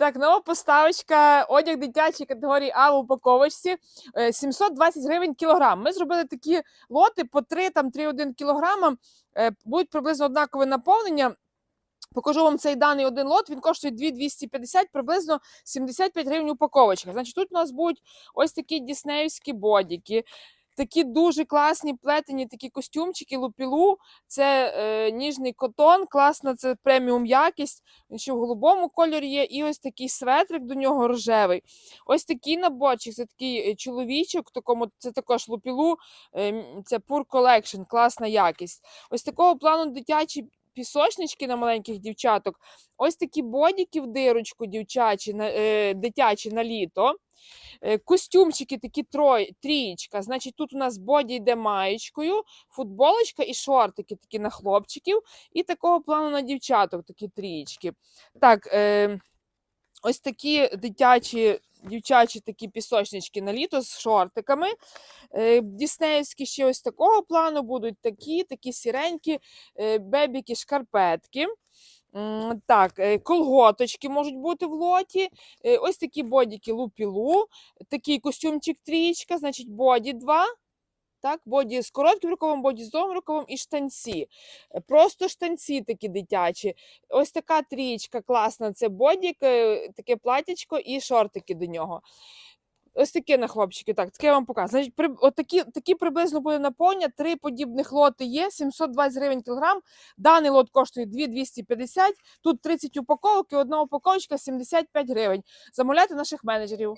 Так, нова поставочка, одяг дитячої категорії А в упаковочці. е, 720 гривень кілограм. Ми зробили такі лоти по 3, там 3,1 кілограма. е, Будуть приблизно однакове наповнення. Покажу вам цей даний один лот. Він коштує 2,250, приблизно 75 гривень упаковочка. Значить, тут у нас будуть ось такі діснеївські бодіки. Такі дуже класні плетені такі костюмчики, лупілу. Це е, ніжний котон, класна, це преміум якість. Ще в голубому кольорі є. І ось такий светрик до нього рожевий. Ось такий наборчик, це такий е, чоловічок, такому, це також лупілу, е, це Pur Collection, класна якість. Ось такого плану дитячі пісочнички на маленьких дівчаток. Ось такі бодіки в дирочку дівчачі, е, дитячі на літо. Е, Костюмчики такі трой, трієчка. Значить, тут у нас боді йде маєчкою, футболочка і шортики такі на хлопчиків, і такого плану на дівчаток, такі трієчки. Так, е, ось такі дитячі, дівчачі такі пісочнички на літо з шортиками. Е, Діснеївські ще ось такого плану будуть такі, такі сіренькі, е, бебіки, шкарпетки. Так, е, колготочки можуть бути в лоті. Ось такі бодіки лупілу, такий костюмчик трічка, значить боді 2. Так, боді з коротким рукавом, боді з довгим рукавом і штанці. Е, Просто штанці такі дитячі. Ось така трієчка класна. Це бодік, е, таке платячко і шортики до нього. Ось таке на хлопчики. Так, таке я вам показую. Значить, при, от такі, такі приблизно буде наповнення. Три подібних лоти є, 720 гривень кілограм. Даний лот коштує 2,250. Тут 30 упаковок і одна упаковочка 75 гривень. Замовляйте наших менеджерів.